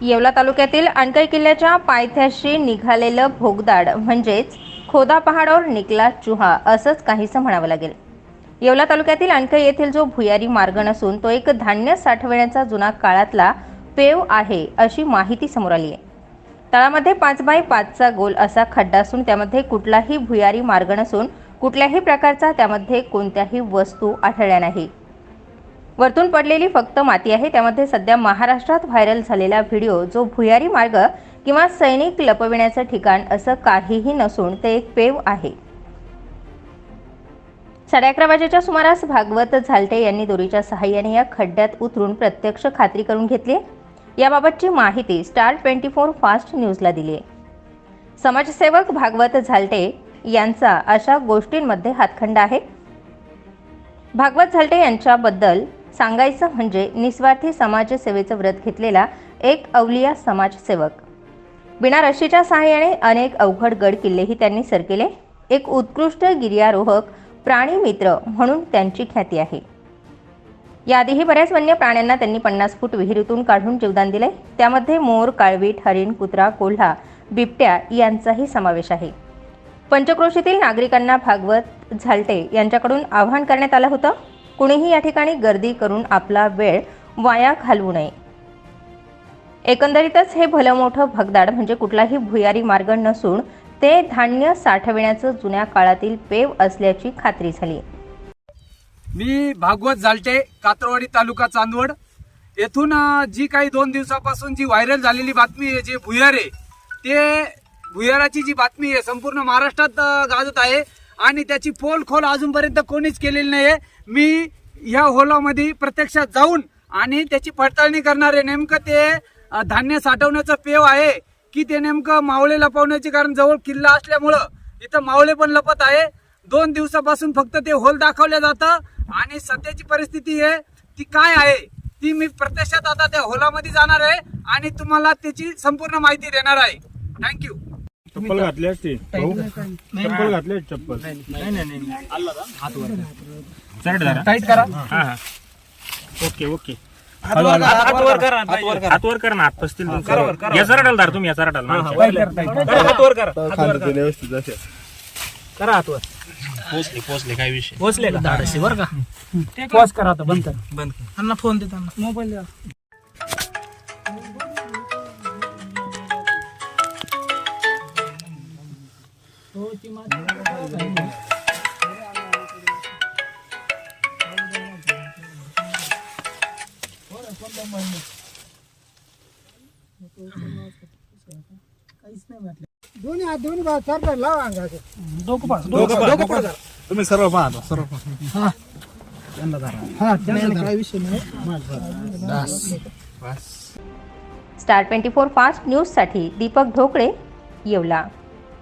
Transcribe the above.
येवला तालुक्यातील अणकई किल्ल्याच्या पायथ्याशी निघालेलं भोगदाड म्हणजेच खोदा पहाडावर निकला चुहा असंच काहीसं म्हणावं लागेल. येवला तालुक्यातील अणकई येथील जो भुयारी मार्ग नसून तो एक धान्य साठवण्याचा जुना काळातला पेव आहे अशी माहिती समोर आली आहे तळामध्ये पाच बाय पाचचा गोल असा खड्डा असून त्यामध्ये कुठलाही भुयारी मार्ग नसून कुठल्याही प्रकारचा त्यामध्ये कोणत्याही वस्तू आढळल्या नाही. वरतून पडलेली फक्त माती आहे. त्यामध्ये सध्या महाराष्ट्रात व्हायरल झालेला व्हिडिओ जो भुयारी मार्ग किंवा सैनिक लपविण्याचं ठिकाण असं काहीही नसून ते एक पेव आहे. साडे अकरा वाजेच्या सुमारास भागवत झालटे यांनी दोरीच्या सहाय्याने या खड्ड्यात उतरून प्रत्यक्ष खात्री करून घेतली याबाबतची माहिती स्टार ट्वेंटी फोर फास्ट न्यूजला दिली समाजसेवक भागवत झालटे यांचा अशा गोष्टींमध्ये हातखंड आहे. भागवत झालटे यांच्याबद्दल सांगायचं म्हणजे निस्वार्थी समाजसेवेचं व्रत घेतलेला एक अवलिया समाजसेवक. बिना रशीच्या सहाय्याने अनेक अवघड गड किल्लेही त्यांनी सर केले. एक उत्कृष्ट गिर्यारोहक प्राणीमित्र म्हणून त्यांची ख्याती आहे. याआधीही बऱ्याच वन्य प्राण्यांना त्यांनी पन्नास फूट विहिरीतून काढून जीवदान दिले. त्यामध्ये मोर काळवीट हरिण कुत्रा कोल्हा बिबट्या यांचाही समावेश आहे. पंचक्रोशीतील नागरिकांना भागवत झालटे यांच्याकडून आवाहन करण्यात आलं होतं. कुणीही या ठिकाणी गर्दी करून आपला वेळ वाया घालवू नये. एकंदरीतच हे भलं मोठं भगदाड म्हणजे कुठलाही भुयारी मार्ग नसून ते धान्य साठविण्याचं जुन्या काळातील पेव असल्याची खात्री झाली. मी भागवत जालटे कात्रवाडी तालुका चांदवड. येथून जी काही दोन दिवसापासून जी व्हायरल झालेली बातमी आहे जे भुयार आहे ते भुयाराची जी बातमी आहे संपूर्ण महाराष्ट्रात गाजत आहे. आणि त्याची पोल खोल अजूनपर्यंत कोणीच केलेली नाही आहे मी ह्या होलामध्ये प्रत्यक्षात जाऊन आणि त्याची पडताळणी करणार आहे नेमकं ते धान्य साठवण्याचं पेव आहे की ते नेमकं मावळे लपवण्याचे कारण जवळ किल्ला असल्यामुळं इथं मावळे पण लपत आहे. दोन दिवसापासून फक्त ते होल दाखवलं जातं आणि सध्याची परिस्थिती आहे ती काय आहे ती मी प्रत्यक्षात आता त्या होलामध्ये जाणार आहे आणि तुम्हाला त्याची संपूर्ण माहिती देणार आहे. थँक्यू चप्पल घातली असती? चप्पल घातली असती चप्पल? सरळ धरा. टाईट करा. हा हा. Okay okay. हात वर करा, हात करा. हात करा. ना हात पसतील याचा रडाल धार तुम्ही याचा रडाल पोचले पोचले काय विषय? पोचले का? धाडशी बर का? पॉज करा आता बंद कर. बंद त्यांना फोन दे त्यांना. मोबाईल द्या. दोन्ही हात दोन्ही बाजू चार लावा अंगाचे. डोकं पाड डोकं पाड. तुम्ही सर्व पाहा सर्व हा. त्यांना काय विषय नाही. स्टार ट्वेंटी फोर फास्ट न्यूजसाठी दीपक ढोकळे येवला.